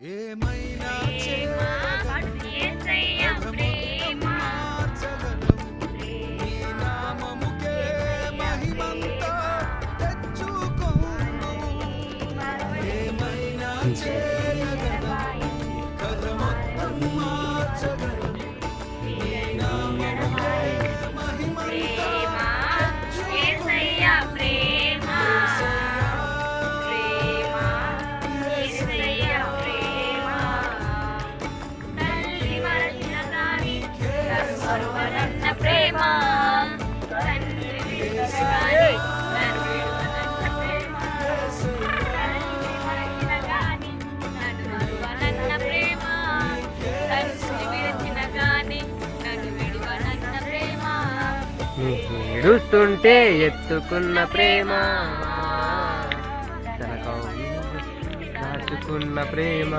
ఏమైనా చేయగలం కథ మొత్తం మార్చగలం చూస్తుంటే ఎత్తుకున్న ప్రేమ. దాచుకున్న ప్రేమ.